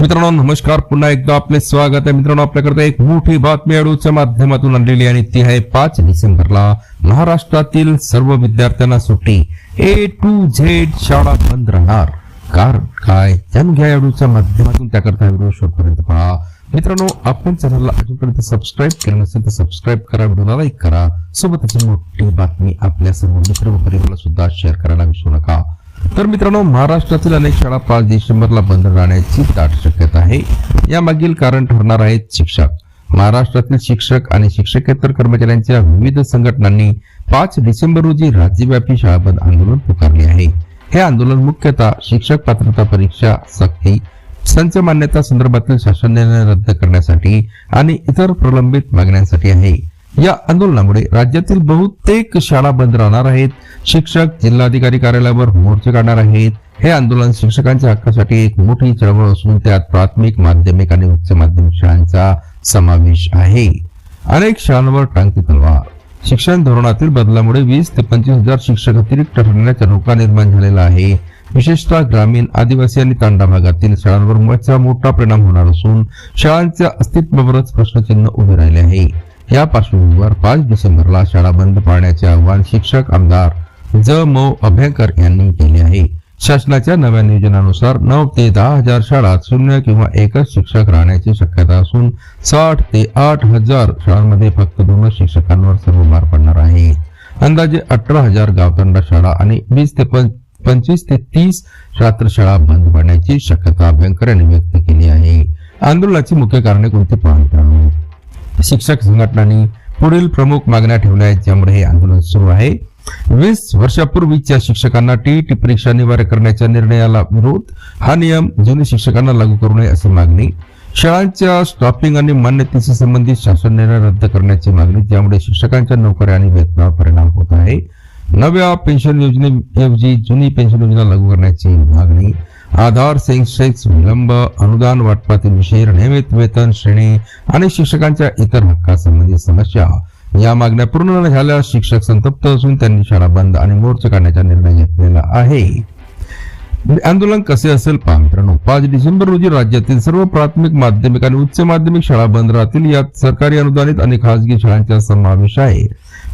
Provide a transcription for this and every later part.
मित्रांनो नमस्कार. पुन्हा एकदा आपले स्वागत आहे. मित्रांनो आपल्याकडे एक मोठी बातमी अडूच्या माध्यमातून आणलेली आणि ती आहे पाच डिसेंबरला महाराष्ट्रातील सर्व विद्यार्थ्यांना सुट्टी. ए टू झेड शाळा बंद राहणार. कारण काय? जाणून घ्या अडूच्या माध्यमातून. त्याकरता व्हिडिओ शेवटपर्यंत पहा. मित्रांनो आपण चॅनलला अजूनपर्यंत सबस्क्राईब केलं नसेल तर सबस्क्राईब करा व्हिडिओला लाईक करा. सोबतच मोठी बातमी आपल्या सर्व मित्र व परिवाराला सुद्धा शेअर करायला विसरू नका. तर मित्रांनो महाराष्ट्रातील अनेक शाळा पाच डिसेंबरला बंद राहण्याची दाट शक्यता आहे. यामागील कारण ठरणार आहेत शिक्षक. महाराष्ट्रातील शिक्षक आणि शिक्षकेतर कर्मचाऱ्यांच्या विविध संघटनांनी पाच डिसेंबर रोजी राज्यव्यापी शाळा बंद आंदोलन पुकारले आहे. हे आंदोलन मुख्यतः शिक्षक पात्रता परीक्षा सक्ती संच मान्यता संदर्भातील शासन निर्णय रद्द करण्यासाठी आणि इतर प्रलंबित मागण्यांसाठी आहे. या आंदोलनामुळे राज्यातील बहुतेक शाळा बंद राहणार आहेत. शिक्षक जिल्हाधिकारी कार्यालयावर मोर्चे काढणार आहेत. हे आंदोलन शिक्षकांच्या हक्कासाठी एक मोठी चळवळ असून त्यात प्राथमिक माध्यमिक आणि उच्च माध्यमिक शाळांचा समावेश आहे. अनेक शाळांवर टांगती तलवार. शिक्षण धोरणातील बदलामुळे वीस ते पंचवीस हजार शिक्षक अतिरिक्त ठरण्याचा धोका निर्माण झालेला आहे. विशेषतः ग्रामीण आदिवासी आणि तांडा भागातील शाळांवर मुळचा मोठा परिणाम होणार असून शाळांच्या अस्तित्वावरच प्रश्नचिन्ह उभे राहिले आहे. या पार्श्वभूमीवर पाच डिसेंबरला शाळा बंद पाळण्याचे आवाहन शिक्षक आमदार ज मो अभ्यंकर यांनी केले आहे. शासनाच्या नव्या नियोजनानुसार नऊ ते दहा हजार शाळात शून्य किंवा एकच शिक्षक राहण्याची शक्यता असून साठ ते आठ हजार शाळांमध्ये फक्त दोनच शिक्षकांवर सर्व भार पडणार आहे. अंदाजे अठरा हजार गावतंडा शाळा आणि वीस ते पंचवीस ते तीस रात्र शाळा बंद पडण्याची शक्यता अभ्यंकर यांनी व्यक्त केली आहे. आंदोलनाची मुख्य कारणे कोणती पहा शिक्षक संघटनांनी पुढील प्रमुख मागण्या ठेवल्या आहेत ज्यामुळे हे आंदोलन सुरू आहे. वीस वर्षापूर्वीच्या शिक्षकांना टीईटी परीक्षा अनिवार्य करण्याच्या निर्णयाला विरोध. हा नियम जुने शिक्षकांना लागू करू नये अशी मागणी. शाळांच्या स्टॉपिंग आणि मान्यतेशी संबंधित शासन निर्णय रद्द करण्याची मागणी ज्यामुळे शिक्षकांच्या नोकऱ्या आणि वेतनावर परिणाम होत आहे. नव्या पेन्शन योजनेऐवजी जुनी पेन्शन योजना लागू करण्याची मागणी. आधार सेन्सेक्स विलंब अनुदान वाटपातील विषय नियमित वेतन श्रेणी आणि शिक्षकांच्या इतर हक्कासंबंधी समस्या. या मागण्या पूर्ण न झाल्यास शिक्षक संतप्त असून त्यांनी शाळा बंद आणि मोर्चा काढण्याचा निर्णय घेतलेला आहे. आंदोलन कसे असेल पहा मित्रांनो. पाच डिसेंबर रोजी राज्यातील सर्व प्राथमिक माध्यमिक आणि उच्च माध्यमिक शाळा बंद राहतील. यात सरकारी अनुदानित आणि खासगी शाळांचा समावेश आहे.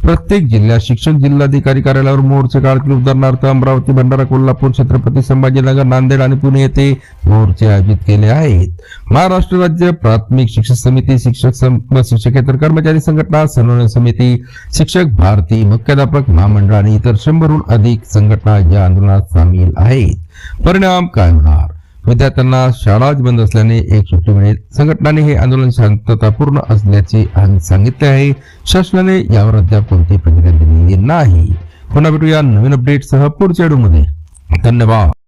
प्रत्येक जिल्ह्यात शिक्षक जिल्हाधिकारी कार्यालयावर मोर्चे काढतील उदाहरणार्थ अमरावती भंडारा कोल्हापूर छत्रपती संभाजीनगर नांदेड आणि पुणे येथे मोर्चे आयोजित केले आहेत. महाराष्ट्र राज्य प्राथमिक शिक्षक समिती शिक्षक सं- शिक्षकेतर कर्मचारी संघटना समन्वय समिती शिक्षक भारती मुख्याध्यापक महामंडळ आणि इतर शंभरहून अधिक संघटना या आंदोलनात सामील आहेत. परिणाम काय होणार? विद्यार्थ्यांना शाळाच बंद असल्याने एक सुट्टी मिळेल. संघटनाने हे आंदोलन शांततापूर्ण असल्याचे सांगितले आहे. शासनाने यावर अद्याप कोणती प्रतिक्रिया दिलेली नाही. पुन्हा भेटूया नवीन अपडेटसह पुढच्या व्हिडिओमध्ये. धन्यवाद.